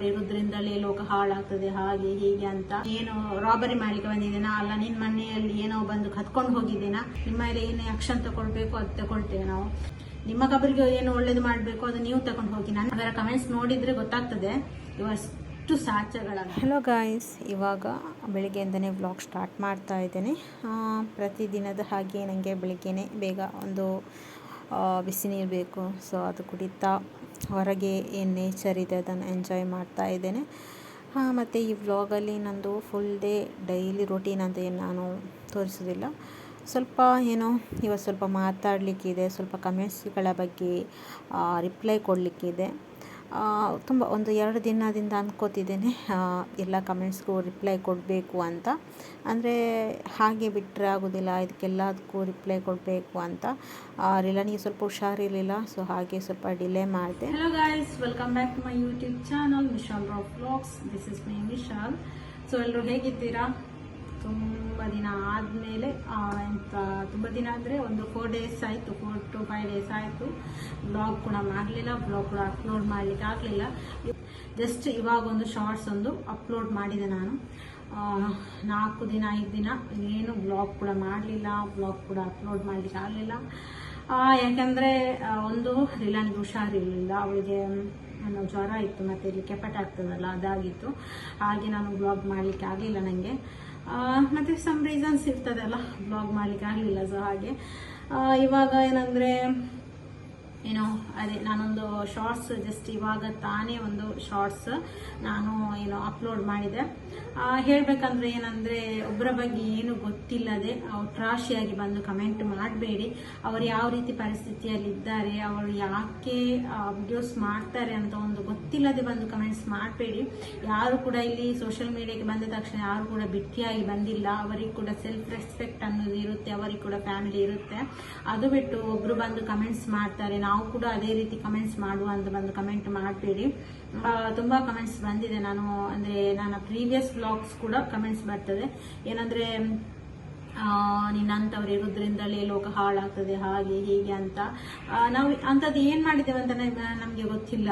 ನಿನ್ನಂತವ್ರು ಇರೋದ್ರಿಂದಲೇ ಲೋಕ ಹಾಳಾಗ್ತದೆ, ಹಾಗೆ ಹೀಗೆ ಅಂತ. ಏನು ರಾಬರಿ ಮಾಡ್ಲಿಕ್ಕೆ ಬಂದಿದ್ದೀನಾ? ಅಲ್ಲ, ನಿನ್ ಮನೆಯಲ್ಲಿ ಏನೋ ಬಂದು ಕತ್ಕೊಂಡು ಹೋಗಿದ್ದೀನಾ? ನಿಮ್ಮ ಮೇಲೆ ಏನು ಆಕ್ಷನ್ ತಗೊಳ್ಬೇಕು ಅದು ತಗೊಳ್ತೇವೆ ನಾವು. ನಿಮ್ಮ ಕಬರಿಗೆ ಏನು ಒಳ್ಳೇದು ಮಾಡಬೇಕು ಅದು ನೀವು ತಗೊಂಡು ಹೋಗಿ. ನಾನು ಅದರ ಕಮೆಂಟ್ಸ್ ನೋಡಿದ್ರೆ ಗೊತ್ತಾಗ್ತದೆ. ಇವಷ್ಟು ಸಾಚಗಳ ಹಲೋ ಗಾಯ್ಸ್ ಇವಾಗ ಬೆಳಿಗ್ಗೆಯಿಂದನೇ ವ್ಲಾಗ್ ಸ್ಟಾರ್ಟ್ ಮಾಡ್ತಾ ಇದ್ದೇನೆ. ಪ್ರತಿದಿನದ ಹಾಗೆ ನನಗೆ ಬೆಳಿಗ್ಗೆನೇ ಬೇಗ ಒಂದು ಬಿಸಿ ನೀರು ಬೇಕು. ಸೊ ಅದು ಕುಡಿತಾ ಹೊರಗೆ ಏನು ನೇಚರ್ ಇದೆ, ಅದನ್ನು ಎಂಜಾಯ್ ಮಾಡ್ತಾ ಇದ್ದೇನೆ. ಮತ್ತು ಈ ವ್ಲಾಗಲ್ಲಿ ನಂದು ಫುಲ್ ಡೇ ಡೈಲಿ ರೊಟೀನ್ ಅಂತ ಏನು ನಾನು ತೋರಿಸೋದಿಲ್ಲ. ಸ್ವಲ್ಪ ಏನೋ ಇವತ್ತು ಸ್ವಲ್ಪ ಮಾತಾಡಲಿಕ್ಕಿದೆ, ಸ್ವಲ್ಪ ಕಮೆಂಟ್ಸ್ಗಳ ಬಗ್ಗೆ ರಿಪ್ಲೈ ಕೊಡಲಿಕ್ಕಿದೆ. ತುಂಬ ಒಂದು ಎರಡು ದಿನದಿಂದ ಅಂದ್ಕೋತಿದ್ದೇನೆ ಎಲ್ಲ ಕಮೆಂಟ್ಸ್ಗೂ ರಿಪ್ಲೈ ಕೊಡಬೇಕು ಅಂತ. ಅಂದರೆ ಹಾಗೆ ಬಿಟ್ಟರೆ ಆಗೋದಿಲ್ಲ, ಇದಕ್ಕೆಲ್ಲದಕ್ಕೂ ರಿಪ್ಲೈ ಕೊಡಬೇಕು ಅಂತ. ನೀವು ಸ್ವಲ್ಪ ಹುಷಾರಿರಲಿಲ್ಲ, ಸೊ ಹಾಗೆ ಸ್ವಲ್ಪ ಡಿಲೇ ಮಾಡಿದೆ. Hello guys welcome back to my YouTube channel Vishal rock vlogs this is my Vishal so ಎಲ್ಲರೂ ಹೇಗಿದ್ದೀರಾ? ತುಂಬ ದಿನ ಆದಮೇಲೆ ಎಂತ, ತುಂಬ ದಿನ ಅಂದರೆ ಒಂದು ಫೋರ್ ಡೇಸ್ ಆಯಿತು ಫೋರ್ ಟು ಫೈವ್ ಡೇಸ್ ಆಯಿತು. ಬ್ಲಾಗ್ ಕೂಡ ಮಾಡಲಿಲ್ಲ ಬ್ಲಾಗ್ ಕೂಡ ಅಪ್ಲೋಡ್ ಮಾಡಲಿಕ್ಕೆ ಆಗಲಿಲ್ಲ. ಜಸ್ಟ್ ಇವಾಗ ಒಂದು ಶಾರ್ಟ್ಸ್ ಒಂದು ಅಪ್ಲೋಡ್ ಮಾಡಿದೆ ನಾನು. ನಾಲ್ಕು ದಿನ, ಐದು ದಿನ ಏನು ಬ್ಲಾಗ್ ಕೂಡ ಮಾಡಲಿಲ್ಲ ಬ್ಲಾಗ್ ಕೂಡ ಅಪ್ಲೋಡ್ ಮಾಡಲಿಕ್ಕೆ ಆಗಲಿಲ್ಲ. ಯಾಕೆಂದರೆ ಒಂದು ರಿಲಾನ್ಗೆ ಹುಷಾರಿರಲಿಲ್ಲ ಅವಳಿಗೆ ಅನ್ನೋ ಜ್ವರ ಇತ್ತು, ಮತ್ತು ಇಲ್ಲಿ ಕೆಪಟ್ ಆಗ್ತದಲ್ಲ, ಅದಾಗಿತ್ತು. ಹಾಗೆ ನಾನು ಬ್ಲಾಗ್ ಮಾಡಲಿಕ್ಕೆ ಆಗಲಿಲ್ಲ ನನಗೆ ಮತ್ತು ಸಮ್ ರೀಸನ್ಸ್ ಇರ್ತದಲ್ಲ ಬ್ಲಾಗ್ ಮಾಡಲಿಕ್ಕೆ ಆಗಲಿಲ್ಲ ಸೊ ಹಾಗೆ. ಇವಾಗ ಏನಂದರೆ ಏನೋ ಅದೇ ನಾನೊಂದು ಶಾರ್ಟ್ಸ್ ಜಸ್ಟ್ ಇವಾಗ ತಾನೇ ಒಂದು ಶಾರ್ಟ್ಸ್ ನಾನು ಏನೋ ಅಪ್ಲೋಡ್ ಮಾಡಿದೆ. ಹೇಳಬೇಕಂದ್ರೆ ಏನಂದರೆ ಒಬ್ಬರ ಬಗ್ಗೆ ಏನು ಗೊತ್ತಿಲ್ಲದೆ ಅವ್ರು ಟ್ರಾಶಿಯಾಗಿ ಬಂದು ಕಮೆಂಟ್ ಮಾಡಬೇಡಿ. ಅವರು ಯಾವ ರೀತಿ ಪರಿಸ್ಥಿತಿಯಲ್ಲಿ ಇದ್ದಾರೆ ಅವರು ಯಾಕೆ ವಿಡಿಯೋಸ್ ಮಾಡ್ತಾರೆ ಅಂತ ಒಂದು ಗೊತ್ತಿಲ್ಲದೆ ಬಂದು ಕಮೆಂಟ್ಸ್ ಮಾಡಬೇಡಿ. ಯಾರು ಕೂಡ ಇಲ್ಲಿ ಸೋಷಿಯಲ್ ಮೀಡಿಯಾಗೆ ಬಂದ ತಕ್ಷಣ ಯಾರು ಕೂಡ ಬಿಟ್ಟಿಯಾಗಿ ಬಂದಿಲ್ಲ. ಅವರಿಗೆ ಕೂಡ ಸೆಲ್ಫ್ ರೆಸ್ಪೆಕ್ಟ್ ಅನ್ನೋದು ಇರುತ್ತೆ, ಅವರಿಗೆ ಕೂಡ ಫ್ಯಾಮಿಲಿ ಇರುತ್ತೆ. ಅದು ಬಿಟ್ಟು ಒಬ್ಬರು ಬಂದು ಕಮೆಂಟ್ಸ್ ಮಾಡ್ತಾರೆ ನಾವು ಕೂಡ ಅದೇ ರೀತಿ ಕಮೆಂಟ್ಸ್ ಮಾಡುವ ಅಂತ ಬಂದು ಕಮೆಂಟ್ ಮಾಡಬೇಡಿ. ತುಂಬಾ ಕಮೆಂಟ್ಸ್ ಬಂದಿದೆ. ನಾನು, ಅಂದ್ರೆ, ನನ್ನ ಪ್ರೀವಿಯಸ್ ವ್ಲಾಗ್ಸ್ ಕೂಡ ಕಮೆಂಟ್ಸ್ ಬರ್ತದೆ. ಏನಂದ್ರೆ ನಿನ್ನಂಥವ್ರು ಇರೋದ್ರಿಂದಲೇ ಲೋಕ ಹಾಳಾಗ್ತದೆ, ಹಾಗೆ ಹೀಗೆ ಅಂತ. ನಾವು ಅಂಥದ್ದು ಏನು ಮಾಡಿದ್ದೇವೆ ಅಂತ ನಮಗೆ ಗೊತ್ತಿಲ್ಲ.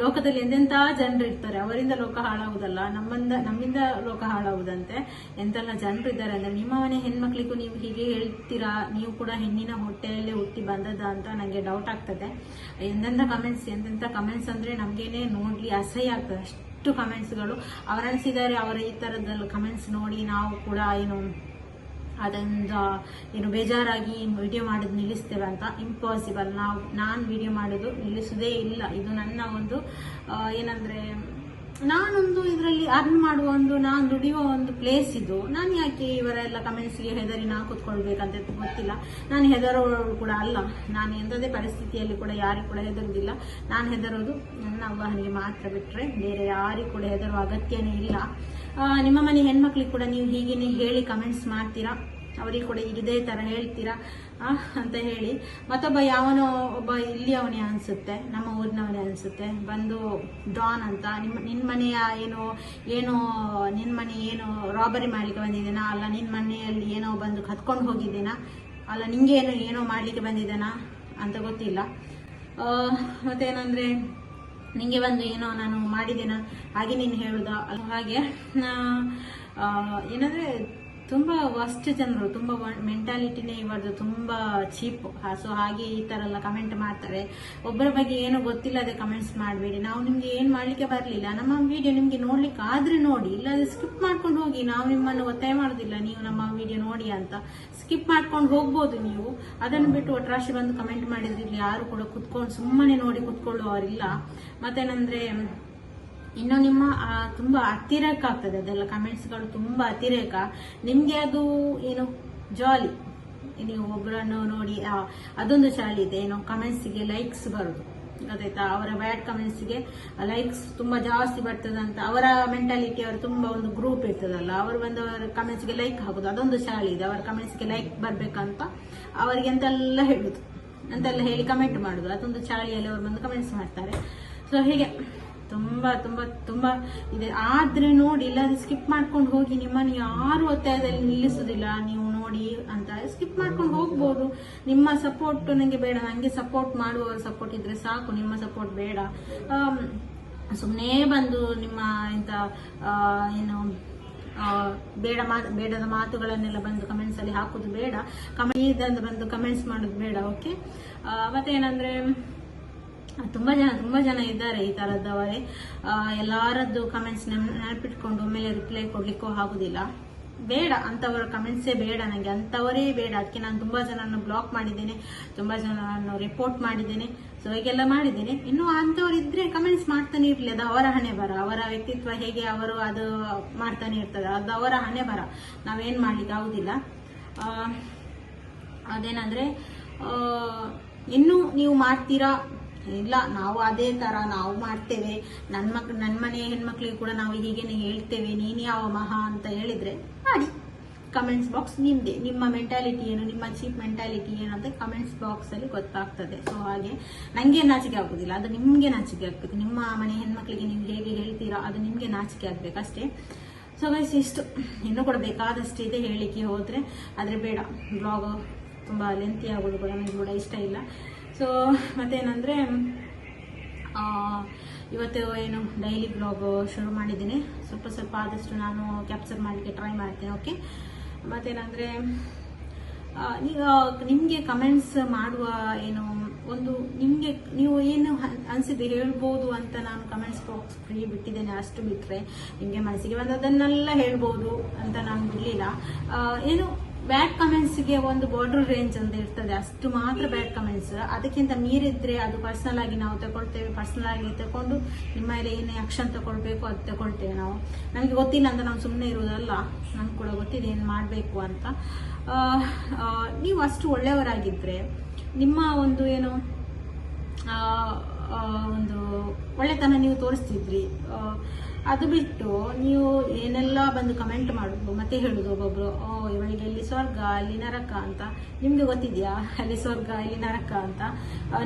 ಲೋಕದಲ್ಲಿ ಎಂದೆಂಥ ಜನರು ಇರ್ತಾರೆ, ಅವರಿಂದ ಲೋಕ ಹಾಳಾಗುದಲ್ಲ ನಮ್ಮಿಂದ ನಮ್ಮಿಂದ ಲೋಕ ಹಾಳಾಗುದಂತೆ ಎಂತೆಲ್ಲ ಜನರು ಇದ್ದಾರೆ ಅಂದ್ರೆ ನಿಮ್ಮ ಮನೆ ಹೆಣ್ಮಕ್ಳಿಗೂ ನೀವು ಹೀಗೆ ಹೇಳ್ತೀರಾ, ನೀವು ಕೂಡ ಹೆಣ್ಣಿನ ಹೊಟ್ಟೆಯಲ್ಲೇ ಹುಟ್ಟಿ ಬಂದದ ಅಂತ ನನಗೆ ಡೌಟ್ ಆಗ್ತದೆ. ಎಂದೆಂಥ ಕಮೆಂಟ್ಸ್ ಎಂತೆಂಥ ಕಮೆಂಟ್ಸ್ ಅಂದ್ರೆ ನಮ್ಗೆನೆ ನೋಡ್ಲಿ ಅಸಹ್ಯ ಆಗ್ತದೆ. ಅಷ್ಟು ಕಮೆಂಟ್ಸ್ಗಳು ಅವರನಿಸಿದ್ದಾರೆ, ಅವರ ಈ ತರದ ಕಮೆಂಟ್ಸ್ ನೋಡಿ ನಾವು ಕೂಡ ಏನು ಅದರಿಂದ ಏನು ಬೇಜಾರಾಗಿ ವಿಡಿಯೋ ಮಾಡೋದು ನಿಲ್ಲಿಸ್ತೇವೆ ಅಂತ ಇಂಪಾಸಿಬಲ್ ನಾವು, ನಾನು ವಿಡಿಯೋ ಮಾಡೋದು ನಿಲ್ಲಿಸೋದೇ ಇಲ್ಲ. ಇದು ನನ್ನ ಒಂದು ಏನಂದರೆ ನಾನೊಂದು ಇದರಲ್ಲಿ ಅರ್ನ್ ಮಾಡುವ ಒಂದು, ನಾನು ದುಡಿಯುವ ಒಂದು ಪ್ಲೇಸ್ ಇದು. ನಾನು ಯಾಕೆ ಇವರೆಲ್ಲ ಕಮೆಂಟ್ಸ್ಗೆ ಹೆದರಿ ನಾ ಕೂತ್ಕೊಳ್ಬೇಕಂತ ಗೊತ್ತಿಲ್ಲ. ನಾನು ಹೆದರೋರು ಕೂಡ ಅಲ್ಲ. ನಾನು ಎಂಥದೇ ಪರಿಸ್ಥಿತಿಯಲ್ಲಿ ಕೂಡ ಯಾರಿಗೂ ಕೂಡ ಹೆದರುವುದಿಲ್ಲ ನಾನು ಹೆದರೋದು ನನ್ನ ಅವ್ವನಿಗೆ ಮಾತ್ರ ಬಿಟ್ಟರೆ ಬೇರೆ ಯಾರಿಗೂ ಕೂಡ ಹೆದರುವ ಅಗತ್ಯನೇ ಇಲ್ಲ. ನಿಮ್ಮ ಮನೆ ಹೆಣ್ಮಕ್ಳಿಗೆ ಕೂಡ ನೀವು ಹೀಗೇನೆ ಹೇಳಿ ಕಮೆಂಟ್ಸ್ ಮಾಡ್ತೀರಾ? ಅವರಿಗೆ ಕೂಡ ಇದೇ ತರ ಹೇಳ್ತೀರಾ? ಅಂತ ಹೇಳಿ. ಮತ್ತೊಬ್ಬ ಯಾವನೋ ಒಬ್ಬ ಇಲ್ಲಿ ಅವನೇ ಅನ್ಸುತ್ತೆ, ನಮ್ಮ ಊರಿನವನೇ ಅನ್ಸುತ್ತೆ. ಬಂದು ಡಾನ್ ಅಂತ, ನಿಮ್ಮ ನಿನ್ನ ಮನೆಯ ಏನು, ಏನೋ ನಿನ್ನ ಮನೆ ಏನು ರಾಬರಿ ಮಾಡ್ಲಿಕ್ಕೆ ಬಂದಿದ್ದೇನಾ? ಅಲ್ಲ ನಿನ್ನ ಮನೆಯಲ್ಲಿ ಏನೋ ಬಂದು ಕತ್ಕೊಂಡು ಹೋಗಿದ್ದೇನಾ? ಅಲ್ಲ, ನಿಂಗೆ ಏನೋ ಏನೋ ಮಾಡ್ಲಿಕ್ಕೆ ಬಂದಿದ್ದೇನಾ? ಅಂತ ಗೊತ್ತಿಲ್ಲ. ಮತ್ತೇನಂದರೆ, ನಿಂಗೆ ಬಂದು ಏನೋ ನಾನು ಮಾಡಿದ್ದೇನಾ? ಹಾಗೆ ನೀನು ಹೇಳುದ? ಹಾಗೆ. ಏನಂದ್ರೆ ತುಂಬಾ ವಸ್ಟ್ ಜನರು, ತುಂಬಾ ಮೆಂಟಾಲಿಟಿನೇ ಇವರದು ತುಂಬಾ ಚೀಪ್ ಸೊ ಹಾಗೆ ಈ ತರ ಎಲ್ಲ ಕಮೆಂಟ್ ಮಾಡ್ತಾರೆ. ಒಬ್ಬರ ಬಗ್ಗೆ ಏನೋ ಗೊತ್ತಿಲ್ಲದೆ ಕಮೆಂಟ್ಸ್ ಮಾಡಬೇಡಿ. ನಾವು ನಿಮ್ಗೆ ಏನ್ ಮಾಡ್ಲಿಕ್ಕೆ ಬರಲಿಲ್ಲ? ನಮ್ಮ ವಿಡಿಯೋ ನಿಮ್ಗೆ ನೋಡ್ಲಿಕ್ಕೆ ಆದ್ರೆ ನೋಡಿ ಇಲ್ಲದೆ ಸ್ಕಿಪ್ ಮಾಡ್ಕೊಂಡು ಹೋಗಿ. ನಾವು ನಿಮ್ಮನ್ನು ಒತ್ತಾಯ ಮಾಡೋದಿಲ್ಲ, ನೀವು ನಮ್ಮ ವಿಡಿಯೋ ನೋಡಿ ಅಂತ. ಸ್ಕಿಪ್ ಮಾಡ್ಕೊಂಡು ಹೋಗ್ಬೋದು ನೀವು. ಅದನ್ನು ಬಿಟ್ಟು ಒಟ್ರಾಶಿ ಬಂದು ಕಮೆಂಟ್ ಮಾಡಿದ್ರೆ ಇಲ್ಲಿ ಯಾರು ಕೂಡ ಕುತ್ಕೊಂಡು ಸುಮ್ಮನೆ ನೋಡಿ ಕುತ್ಕೊಳ್ಳುವವರಿಲ್ಲ ಮತ್ತೇನಂದ್ರೆ ಇನ್ನು ನಿಮ್ಮ ತುಂಬಾ ಅತಿರೇಕ ಆಗ್ತದೆ. ಅದೆಲ್ಲ ಕಮೆಂಟ್ಸ್ಗಳು ತುಂಬಾ ಅತಿರೇಕ. ನಿಮ್ಗೆ ಅದು ಏನು ಜಾಲಿ ನೀವು ಒಬ್ಬರನ್ನು ನೋಡಿ ಅದೊಂದು ಚಾಲಿ ಇದೆ. ಏನು ಕಮೆಂಟ್ಸ್ಗೆ ಲೈಕ್ಸ್ ಬರುದು. ಗೊತ್ತಾಯ್ತಾ ಅವರ ಬ್ಯಾಡ್ ಕಮೆಂಟ್ಸ್ಗೆ ಲೈಕ್ಸ್ ತುಂಬಾ ಜಾಸ್ತಿ ಬರ್ತದೆ ಅಂತ. ಅವರ ಮೆಂಟಾಲಿಟಿ ಅವರು ತುಂಬಾ ಒಂದು ಗ್ರೂಪ್ ಇರ್ತದಲ್ಲ. ಅವರು ಬಂದು ಅವರ ಕಮೆಂಟ್ಸ್ಗೆ ಲೈಕ್ ಹಾಕುದು. ಅದೊಂದು ಚಾಲಿ ಇದೆ. ಅವರ ಕಮೆಂಟ್ಸ್ಗೆ ಲೈಕ್ ಬರ್ಬೇಕಂತ ಅವರಿಗೆ ಅಂತೆಲ್ಲ ಹೇಳುದು. ಅಂತೆಲ್ಲ ಹೇಳಿ ಕಮೆಂಟ್ ಮಾಡುದು. ಅದೊಂದು ಚಾಳಿಯಲ್ಲಿ ಅವರು ಬಂದು ಕಮೆಂಟ್ಸ್ ಮಾಡ್ತಾರೆ. ಸೊ ಹೀಗೆ. ತುಂಬಾ ತುಂಬಾ ತುಂಬಾ ಇದೆ. ಆದ್ರೆ ನೋಡಿ, ಇಲ್ಲಾದ್ರೆ ಸ್ಕಿಪ್ ಮಾಡ್ಕೊಂಡು ಹೋಗಿ ನಿಮ್ಮನ್ನು ಯಾರು ಒತ್ತಾಯದಲ್ಲಿ ನಿಲ್ಲಿಸುದಿಲ್ಲ ನೀವು ನೋಡಿ ಅಂತ ಸ್ಕಿಪ್ ಮಾಡ್ಕೊಂಡು ಹೋಗ್ಬೋದು. ನಿಮ್ಮ ಸಪೋರ್ಟ್ ನನಗೆ ಬೇಡ. ನನಗೆ ಸಪೋರ್ಟ್ ಮಾಡುವವರ ಸಪೋರ್ಟ್ ಇದ್ರೆ ಸಾಕು. ನಿಮ್ಮ ಸಪೋರ್ಟ್ ಬೇಡ. ಸುಮ್ಮನೆ ಬಂದು ನಿಮ್ಮ ಎಂತ ಏನು ಬೇಡ ಮಾತು ಬೇಡದ ಮಾತುಗಳನ್ನೆಲ್ಲ ಬಂದು ಕಮೆಂಟ್ಸಲ್ಲಿ ಹಾಕುದು ಬೇಡ. ಕಮೆಂಟ್ ಬಂದು ಕಮೆಂಟ್ಸ್ ಮಾಡೋದು ಬೇಡ ಓಕೆ ಮತ್ತೇನಂದ್ರೆ ತುಂಬಾ ಜನ ತುಂಬಾ ಜನ ಇದ್ದಾರೆ ಈ ತರದವರೇ. ಎಲ್ಲರದ್ದು ಕಮೆಂಟ್ಸ್ ನೆನಪಿಟ್ಕೊಂಡು ಒಮ್ಮೆಲೆ ರಿಪ್ಲೈ ಕೊಡ್ಲಿಕ್ಕೂ ಆಗುದಿಲ್ಲ. ಬೇಡ ಅಂತವರ ಕಮೆಂಟ್ಸೇ ಬೇಡ ನನಗೆ ಅಂತವರೇ ಬೇಡ. ಅದಕ್ಕೆ ನಾನು ತುಂಬಾ ಜನರನ್ನು ಬ್ಲಾಕ್ ಮಾಡಿದ್ದೇನೆ, ತುಂಬಾ ಜನರನ್ನು ರಿಪೋರ್ಟ್ ಮಾಡಿದ್ದೇನೆ. ಸೊ ಹೀಗೆಲ್ಲ ಮಾಡಿದ್ದೇನೆ. ಇನ್ನು ಅಂತವ್ರು ಇದ್ರೆ ಕಮೆಂಟ್ಸ್ ಮಾಡ್ತಾನೆ ಇರ್ಲಿ. ಅದು ಅವರ ಹಣೆ ಬರ. ಅವರ ವ್ಯಕ್ತಿತ್ವ ಹೇಗೆ, ಅವರು ಅದು ಮಾಡ್ತಾನೆ ಇರ್ತದೆ ಅದು ಅವರ ಹಣೆ ಬರ. ನಾವೇನ್ ಮಾಡ್ಲಿಕ್ಕೆ ಆಗುದಿಲ್ಲ. ಅದೇನಂದ್ರೆ ಇನ್ನು ನೀವು ಮಾಡ್ತೀರಾ ಇಲ್ಲ, ನಾವು ಅದೇ ತರ ನಾವು ಮಾಡ್ತೇವೆ. ನನ್ನ ಮಕ್ ನನ್ನ ಮನೆ ಹೆಣ್ಮಕ್ಳಿಗೆ ಕೂಡ ನಾವು ಹೀಗೇನೆ ಹೇಳ್ತೇವೆ. ನೀನು ಯಾವ ಮಹಾ ಅಂತ ಹೇಳಿದ್ರೆ ಮಾಡಿ. ಕಮೆಂಟ್ಸ್ ಬಾಕ್ಸ್ ನಿಮ್ದೆ. ನಿಮ್ಮ ಮೆಂಟಾಲಿಟಿ ಏನು? ನಿಮ್ಮ ಚೀಪ್ ಮೆಂಟಾಲಿಟಿ ಏನು ಅಂತ ಕಮೆಂಟ್ಸ್ ಬಾಕ್ಸ್ ಅಲ್ಲಿ ಗೊತ್ತಾಗ್ತದೆ. ಸೊ ಹಾಗೆ ನಂಗೆ ನಾಚಿಕೆ ಆಗುದಿಲ್ಲ. ಅದು ನಿಮ್ಗೆ ನಾಚಿಕೆ ಆಗ್ಬೇಕು ನಿಮ್ಮ ಮನೆ ಹೆಣ್ಮಕ್ಳಿಗೆ ನೀವು ಹೇಗೆ ಹೇಳ್ತೀರಾ, ಅದು ನಿಮ್ಗೆ ನಾಚಿಕೆ ಆಗ್ಬೇಕಷ್ಟೇ. ಸೊ ಗೈಸ್ ಇಷ್ಟು. ಇನ್ನೂ ಕೂಡ ಬೇಕಾದಷ್ಟು ಇದೆ ಹೇಳಿಕೆ ಹೋದ್ರೆ. ಆದ್ರೆ ಬೇಡ. ಬ್ಲಾಗ್ ತುಂಬಾ ಲೆಂತಿ ಆಗೋದು ಕೂಡ ನನಗೆ ಕೂಡ ಇಷ್ಟ ಇಲ್ಲ. ಸೊ ಮತ್ತೇನಂದರೆ ಇವತ್ತು ಏನು ಡೈಲಿ ಬ್ಲಾಗ್ ಶುರು ಮಾಡಿದ್ದೀನಿ. ಸ್ವಲ್ಪ ಸ್ವಲ್ಪ ಆದಷ್ಟು ನಾನು ಕ್ಯಾಪ್ಚರ್ ಮಾಡಲಿಕ್ಕೆ ಟ್ರೈ ಮಾಡ್ತೀನಿ ಓಕೆ ಮತ್ತೇನಂದರೆ ಈಗ ನಿಮಗೆ ಕಮೆಂಟ್ಸ್ ಮಾಡುವ ಏನು ಒಂದು ನಿಮಗೆ ನೀವು ಏನು ಅನ್- ಅನ್ಸಿದೆ ಹೇಳ್ಬೋದು ಅಂತ ನಾನು ಕಮೆಂಟ್ಸ್ ಬಾಕ್ಸ್ ಫ್ರೀ ಬಿಟ್ಟಿದ್ದೇನೆ ಅಷ್ಟು ಬಿಟ್ಟರೆ ನಿಮಗೆ ಮನಸ್ಸಿಗೆ ಬಂದದನ್ನೆಲ್ಲ ಹೇಳ್ಬೋದು ಅಂತ ನಾನು ಬಿಡಲಿಲ್ಲ. ಏನು ಬ್ಯಾಡ್ ಕಮೆಂಟ್ಸ್ಗೆ ಒಂದು ಬಾರ್ಡರ್ ರೇಂಜ್ ಅಂತ ಇರ್ತದೆ. ಅಷ್ಟು ಮಾತ್ರ ಬ್ಯಾಡ್ ಕಮೆಂಟ್ಸ್ ಅದಕ್ಕಿಂತ ಮೀರಿದ್ರೆ ಅದು ಪರ್ಸನಲ್ ಆಗಿ ನಾವು ತಗೊಳ್ತೇವೆ. ಪರ್ಸನಲ್ ಆಗಿ ತಗೊಂಡು ನಿಮ್ಮ ಮೇಲೆ ಏನೇ ಆಕ್ಷನ್ ತಗೊಳ್ಬೇಕು ಅದು ತಗೊಳ್ತೇವೆ ನಾವು. ನಮಗೆ ಗೊತ್ತಿಲ್ಲ ಅಂತ ನಾವು ಸುಮ್ಮನೆ ಇರುವುದಲ್ಲ. ನಮ್ಗೆ ಕೂಡ ಗೊತ್ತಿದೆ ಏನು ಮಾಡಬೇಕು ಅಂತ. ನೀವು ಅಷ್ಟು ಒಳ್ಳೆಯವರಾಗಿದ್ದರೆ ನಿಮ್ಮ ಒಂದು ಏನು ಒಂದು ಒಳ್ಳೆತನ ನೀವು ತೋರಿಸ್ತಿದ್ರಿ. ಅದು ಬಿಟ್ಟು ನೀವು ಏನೆಲ್ಲ ಬಂದು ಕಮೆಂಟ್ ಮಾಡುದು, ಮತ್ತೆ ಹೇಳುದು ಒಬ್ಬೊಬ್ರು. ಓ ಇವಳಿಗೆ ಇಲ್ಲಿ ಸ್ವರ್ಗ, ಅಲ್ಲಿ ನರಕ ಅಂತ. ನಿಮ್ಗೆ ಗೊತ್ತಿದ್ಯಾ? ಅಲ್ಲಿ ಸ್ವರ್ಗ ಇಲ್ಲಿ ನರಕ ಅಂತ.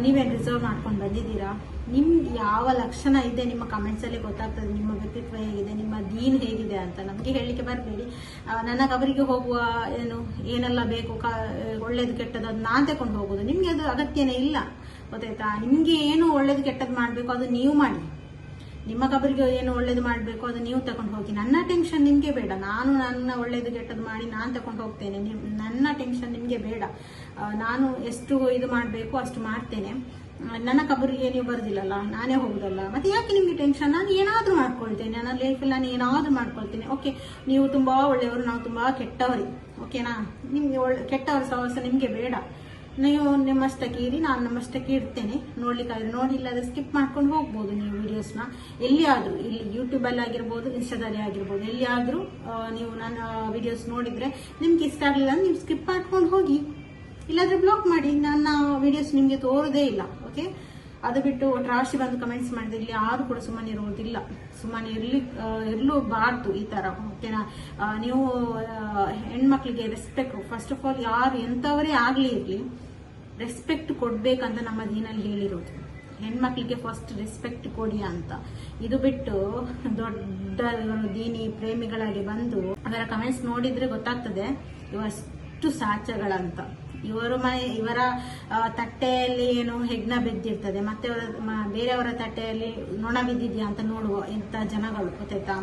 ನೀವೇನ್ ರಿಸರ್ವ್ ಮಾಡ್ಕೊಂಡು ಬಂದಿದ್ದೀರಾ? ನಿಮ್ಗೆ ಯಾವ ಲಕ್ಷಣ ಇದೆ ನಿಮ್ಮ ಕಮೆಂಟ್ಸ್ ಅಲ್ಲಿ ಗೊತ್ತಾಗ್ತದೆ. ನಿಮ್ಮ ವ್ಯಕ್ತಿತ್ವ ಹೇಗಿದೆ, ನಿಮ್ಮ ದೀನ್ ಹೇಗಿದೆ ಅಂತ. ನಮಗೆ ಹೇಳಲಿಕ್ಕೆ ಬರಬೇಡಿ. ನನಗೆ ಅವರಿಗೆ ಹೋಗುವ ಏನು, ಏನೆಲ್ಲ ಬೇಕು ಒಳ್ಳೇದು ಕೆಟ್ಟದ್ದು ಅದು ನಾನ್ ತಕೊಂಡು ಹೋಗೋದು. ನಿಮ್ಗೆ ಅದು ಅಗತ್ಯನೇ ಇಲ್ಲ. ಗೊತ್ತಾಯ್ತಾ? ನಿಮ್ಗೆ ಏನು ಒಳ್ಳೇದು ಕೆಟ್ಟದ್ದು ಮಾಡಬೇಕು, ಅದು ನೀವು ಮಾಡಿ. ನಿಮ್ಮ ಕಬರಿಗೆ ಏನು ಒಳ್ಳೇದು ಮಾಡಬೇಕು ಅದು ನೀವು ತಗೊಂಡು ಹೋಗಿ. ನನ್ನ ಟೆನ್ಷನ್ ನಿಮಗೆ ಬೇಡ. ನಾನು ನನ್ನ ಒಳ್ಳೇದು ಕೆಟ್ಟದ್ದು ಮಾಡಿ ನಾನು ತಗೊಂಡು ಹೋಗ್ತೇನೆ. ನಿಮ್- ನನ್ನ ಟೆನ್ಷನ್ ನಿಮಗೆ ಬೇಡ. ನಾನು ಎಷ್ಟು ಇದು ಮಾಡಬೇಕು ಅಷ್ಟು ಮಾಡ್ತೇನೆ. ನನ್ನ ಕಬರಿಗೆ ನೀವು ಬರೋದಿಲ್ಲಲ್ಲ, ನಾನೇ ಹೋಗುದಲ್ಲ. ಮತ್ತೆ ಯಾಕೆ ನಿಮಗೆ ಟೆನ್ಷನ್ ನಾನು ಏನಾದರೂ ಮಾಡ್ಕೊಳ್ತೇನೆ. ನನ್ನ ಲೈಫಲ್ಲಿ ನಾನು ಏನಾದರೂ ಮಾಡ್ಕೊಳ್ತೇನೆ. ಓಕೆ ನೀವು ತುಂಬ ಒಳ್ಳೆಯವರು, ನಾವು ತುಂಬ ಕೆಟ್ಟವರಿ. ಓಕೆನಾ ನಿಮಗೆ ಒಳ್ಳೆ, ಕೆಟ್ಟವರ ಸಹವಾಸ ನಿಮಗೆ ಬೇಡ. ನೀವು ನಿಮ್ಮಷ್ಟಕ್ಕೆ ಇರಿ ನಾನು ನಮ್ಮಷ್ಟಕ್ಕೆ ಇಡ್ತೇನೆ ನೋಡ್ಲಿಕ್ಕಾದ್ರೆ ನೋಡಿಲ್ಲ ಅದು ಸ್ಕಿಪ್ ಮಾಡ್ಕೊಂಡು ಹೋಗ್ಬೋದು ನೀವು ವಿಡಿಯೋಸ್ನ ಎಲ್ಲಿಯಾದ್ರೂ, ಇಲ್ಲಿ ಯೂಟ್ಯೂಬಲ್ಲಿ ಆಗಿರ್ಬೋದು ಇನ್ಸ್ಟಾದಲ್ಲಿ ಆಗಿರ್ಬೋದು, ಎಲ್ಲಿಯಾದ್ರೂ ನೀವು ನನ್ನ ವಿಡಿಯೋಸ್ ನೋಡಿದ್ರೆ ನಿಮ್ಗೆ ಇಷ್ಟ ಆಗಲಿಲ್ಲ ಅಂದ್ರೆ ನೀವು ಸ್ಕಿಪ್ ಮಾಡ್ಕೊಂಡು ಹೋಗಿ. ಇಲ್ಲಾದ್ರೆ ಬ್ಲಾಕ್ ಮಾಡಿ. ನನ್ನ ವಿಡಿಯೋಸ್ ನಿಮಗೆ ತೋರೋದೇ ಇಲ್ಲ ಓಕೆ ಅದು ಬಿಟ್ಟು ರಾಶಿ ಬಂದು ಕಮೆಂಟ್ಸ್ ಮಾಡಿದ್ರೆ ಯಾರು ಕೂಡ ಸುಮ್ಮನೆ ಇರುವುದಿಲ್ಲ. ಸುಮ್ಮನೆ ಇರ್ಲಿ ಇರ್ಲೂಬಾರ್ದು ಈ ತರ ಓಕೆನಾ ನೀವು ಹೆಣ್ಮಕ್ಳಿಗೆ ರೆಸ್ಪೆಕ್ಟ್ ಫಸ್ಟ್ ಆಫ್ ಆಲ್ ಯಾರು ಎಂಥವರೇ ಆಗ್ಲಿ ಇರ್ಲಿ ರೆಸ್ಪೆಕ್ಟ್ ಕೊಡ್ಬೇಕಂತ ನಮ್ಮ ದೀನಲ್ಲಿ ಹೇಳಿರೋದು. ಹೆಣ್ಮಕ್ಳಿಗೆ ಫಸ್ಟ್ ರೆಸ್ಪೆಕ್ಟ್ ಕೊಡಿ ಅಂತ. ಇದು ಬಿಟ್ಟು ದೊಡ್ಡ ದೀನಿ ಪ್ರೇಮಿಗಳಾಗಿ ಬಂದು ಅದರ ಕಮೆಂಟ್ಸ್ ನೋಡಿದ್ರೆ ಗೊತ್ತಾಗ್ತದೆ ಇವಷ್ಟು ಸಾಚಗಳಂತ. ಇವರು ಮನೆ, ಇವರ ತಟ್ಟೆಯಲ್ಲಿ ಏನು ಹೆಗ್ನ ಬಿದ್ದಿರ್ತದೆ. ಮತ್ತೆ ಬೇರೆಯವರ ತಟ್ಟೆಯಲ್ಲಿ ನೊಣ ಬಿದ್ದಿದ್ಯಾ ಅಂತ ನೋಡುವ ಇಂಥ ಜನಗಳು, ಗೊತ್ತಾಯ್ತಾ?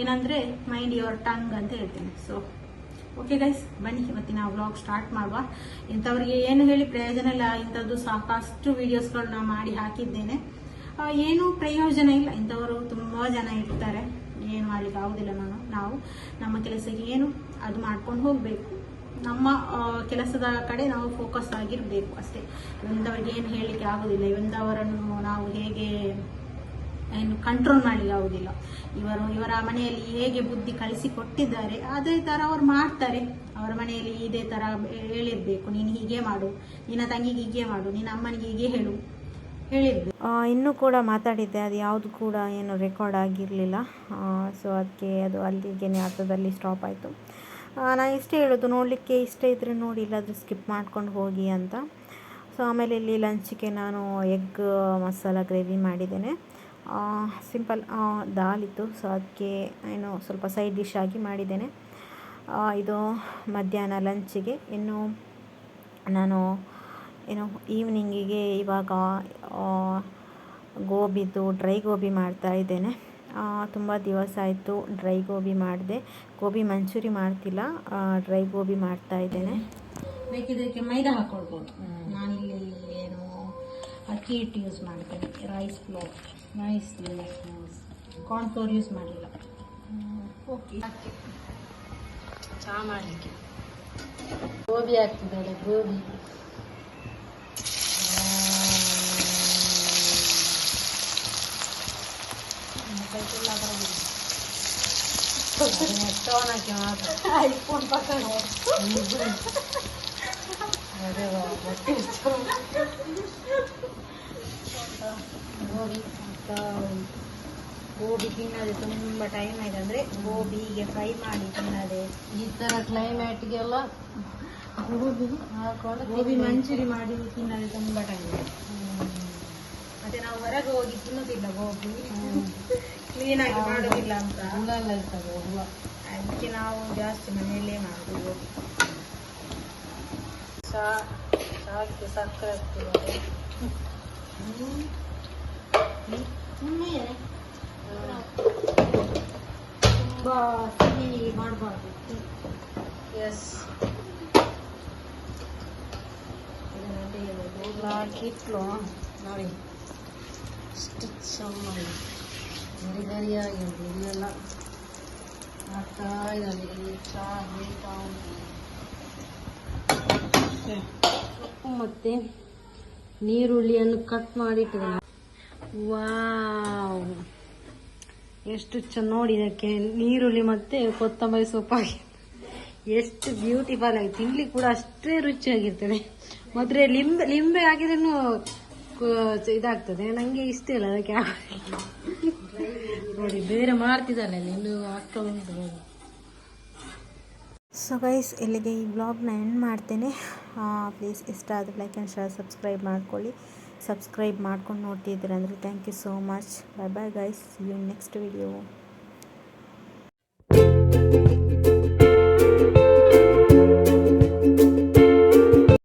ಏನಂದ್ರೆ ಮೈಂಡ್ ಯುವರ್ ಟಂಗ್ ಅಂತ ಹೇಳ್ತೇನೆ. ಸೊ ಓಕೆ ಗೈಸ್ ಬನ್ನಿ, ಇವತ್ತಿನ ವ್ಲಾಗ್ ಸ್ಟಾರ್ಟ್ ಮಾಡುವ. ಇಂಥವ್ರಿಗೆ ಏನು ಹೇಳಿ ಪ್ರಯೋಜನ ಇಲ್ಲ, ಇಂಥದ್ದು ಸಾಕಷ್ಟು ವಿಡಿಯೋಸ್ಗಳನ್ನ ಮಾಡಿ ಹಾಕಿದ್ದೇನೆ. ಏನು ಪ್ರಯೋಜನ ಇಲ್ಲ. ಇಂಥವರು ತುಂಬ ಜನ ಇರ್ತಾರೆ. ಏನು ಮಾಡ್ಲಿಕ್ಕೆ ಆಗುದಿಲ್ಲ ನಾನು, ನಾವು, ನಮ್ಮ ಕೆಲಸಕ್ಕೆ ಏನು, ಅದು ಮಾಡ್ಕೊಂಡು ಹೋಗಬೇಕು. ನಮ್ಮ ಕೆಲಸದ ಕಡೆ ನಾವು ಫೋಕಸ್ ಆಗಿರಬೇಕು ಅಷ್ಟೇ. ಇಂಥವ್ರಿಗೆ ಏನು ಹೇಳಲಿಕ್ಕೆ ಆಗೋದಿಲ್ಲ. ಇಂಥವರನ್ನು ನಾವು ಹೇಗೆ, ಏನು ಕಂಟ್ರೋಲ್ ಮಾಡಲಿಕ್ಕೆ ಆಗೋದಿಲ್ಲ. ಇವರು, ಇವರ ಮನೆಯಲ್ಲಿ ಹೇಗೆ ಬುದ್ಧಿ ಕಳಿಸಿ ಕೊಟ್ಟಿದ್ದಾರೆ ಅದೇ ತರ ಅವ್ರು ಮಾಡ್ತಾರೆ. ಅವರ ಮನೆಯಲ್ಲಿ ಇದೇ ತರ ಹೇಳಿರ್ಬೇಕು. ನೀನು ಹೀಗೆ ಮಾಡು. ನಿನ್ನ ತಂಗಿಗೆ ಹೀಗೆ ಮಾಡು. ನಿನ್ನ ಅಮ್ಮನಿಗೆ ಹೀಗೆ ಹೇಳು. ಹೇಳಿರ್ಬೇಕು. ಇನ್ನೂ ಕೂಡ ಮಾತಾಡಿದ್ದೆ. ಅದು ಯಾವುದು ಕೂಡ ಏನು ರೆಕಾರ್ಡ್ ಆಗಿರಲಿಲ್ಲ. ಸೊ ಅದಕ್ಕೆ ಅದು ಅಲ್ಲಿಗೆ ಅರ್ಥದಲ್ಲಿ ಸ್ಟಾಪ್ ಆಯಿತು. ನಾನು ಇಷ್ಟೇ ಹೇಳೋದು, ನೋಡಲಿಕ್ಕೆ ಇಷ್ಟ ಇದ್ದರೆ ನೋಡಿ, ಇಲ್ಲಾದರೂ ಸ್ಕಿಪ್ ಮಾಡ್ಕೊಂಡು ಹೋಗಿ ಅಂತ. ಸೊ ಆಮೇಲೆ ಇಲ್ಲಿ ಲಂಚಿಗೆ ನಾನು ಎಗ್ ಮಸಾಲ ಗ್ರೇವಿ ಮಾಡಿದ್ದೇನೆ. ಸಿಂಪಲ್ ದಾಲ್ ಇತ್ತು. ಸೊ ಅದಕ್ಕೆ ಏನು ಸ್ವಲ್ಪ ಸೈಡ್ ಡಿಶ್ ಆಗಿ ಮಾಡಿದ್ದೇನೆ. ಇದು ಮಧ್ಯಾಹ್ನ ಲಂಚಿಗೆ ಇನ್ನು ನಾನು ಏನು ಈವ್ನಿಂಗಿಗೆ ಇವಾಗ ಗೋಬಿದು ಡ್ರೈ ಗೋಬಿ ಮಾಡ್ತಾ ಇದ್ದೇನೆ. ತುಂಬ ದಿವಸ ಆಯಿತು ಡ್ರೈ ಗೋಬಿ ಮಾಡಿದೆ. ಗೋಬಿ ಮಂಚೂರಿ ಮಾಡ್ತಿಲ್ಲ. ಡ್ರೈ ಗೋಬಿ ಮಾಡ್ತಾ ಇದ್ದೇನೆ. ಬೇಕಿದ್ದಕ್ಕೆ ಮೈದಾ ಹಾಕೊಳ್ಬೋದು. ನಾನಿಲ್ಲಿ ಏನು ಅಕ್ಕಿ ಹಿಟ್ಟು ಯೂಸ್ ಮಾಡ್ತೇನೆ. Rice flour rice corn flour use ಮಾಡಿಲ್ಲ. ಓಕೆ ಚಹಾ ಮಾಡಲಿಕ್ಕೆ. ಗೋಬಿ ಹಾಕ್ತಿದ್ದಾಳೆ, ಗೋಬಿ. ಸ್ಟೋನ್ ಹಾಕಿ ಗೋಬಿ ತಿನ್ನದೆ ತುಂಬ ಟೈಮ್ ಆಯ್ತು. ಅಂದರೆ ಗೋಬಿಗೆ ಫ್ರೈ ಮಾಡಿ ತಿನ್ನದೆ ಈ ತರ ಕ್ಲೈಮೇಟ್ಗೆಲ್ಲ ಗೋಬಿ ಗೋಬಿ ಮಂಚೂರಿ ಮಾಡಿ ತಿನ್ನದೆ ತುಂಬ ಟೈಮ್ ಆಯ್ತು ಮತ್ತೆ ನಾವು ಹೊರಗೆ ಹೋಗಿ ತಿನ್ನುವುದಿಲ್ಲ ಹೋಗಿ ಕ್ಲೀನ್ ಆಗಿ ಮಾಡೋದಿಲ್ಲ ಅಂತ. ಹುಳ ಎಲ್ಲ ಇರ್ತದೆ ಹುಳ ಅದಕ್ಕೆ ನಾವು ಜಾಸ್ತಿ ಮನೆಯಲ್ಲೇ ಮಾಡುದು. ಚಹಾಕ್ಕೆ ಸಕ್ಕರೆ ಹಾಕ್ತಿದ್ದಾರೆ. ತುಂಬ ಸಿಹಿ ಮಾಡಬಾರ್ದು. ಎಸ್ ಹಾಕಿಟ್ಲು ನೋಡಿ ಇಷ್ಟು ಚೆನ್ನಾಗಿ ಗರಿ ಗರಿಯಾಗಿ ಎಲ್ಲ ಆಗ್ತಾ ಇದ್ದಾವೆ ಉಂಟು ಉಪ್ಪು ಮತ್ತೆ ನೀರುಳ್ಳಿಯನ್ನು ಕಟ್ ಮಾಡಿಟ್ಟಿದ್ದೇನೆ. ವಾವ್. ಎಷ್ಟು ಚೆನ್ನ ನೋಡಿ ಇದಕ್ಕೆ ನೀರುಳ್ಳಿ ಮತ್ತೆ ಕೊತ್ತಂಬರಿ ಸೊಪ್ಪಾಗಿ ಎಷ್ಟು ಬ್ಯೂಟಿಫುಲ್ ಆಗಿ ತಿನ್ಲಿಕ್ಕೆ ಕೂಡ ಅಷ್ಟೇ ರುಚಿಯಾಗಿರ್ತದೆ. ಮತ್ತೆ ಲಿಂಬೆ ಲಿಂಬೆ ಹಾಕಿದ್ರೂ ಇದಾಗ್ತದೆ ನಂಗೆ ಇಷ್ಟ ಇಲ್ಲ, ಅದಕ್ಕೆ ನೋಡಿ, ಬೇರೆ ಮಾಡ್ತಿದ್ದಾನೆ ಇನ್ನು ಆಗ್ತಾ ಉಂಟು ಸೊ ಗೈಸ್ ಇಲ್ಲಿಗೆ ಈ ಬ್ಲಾಗ್ನ ಎಂಡ್ ಮಾಡ್ತೇನೆ. ಪ್ಲೀಸ್ ಇಷ್ಟ ಆದರೆ ಲೈಕ್ ಆ್ಯಂಡ್ ಶೇರ್ ಸಬ್ಸ್ಕ್ರೈಬ್ ಮಾಡ್ಕೊಳ್ಳಿ. ಸಬ್ಸ್ಕ್ರೈಬ್ ಮಾಡ್ಕೊಂಡು ನೋಡ್ತಿದ್ದೀರ ಅಂದರೆ thank you so much bye bye guys you next video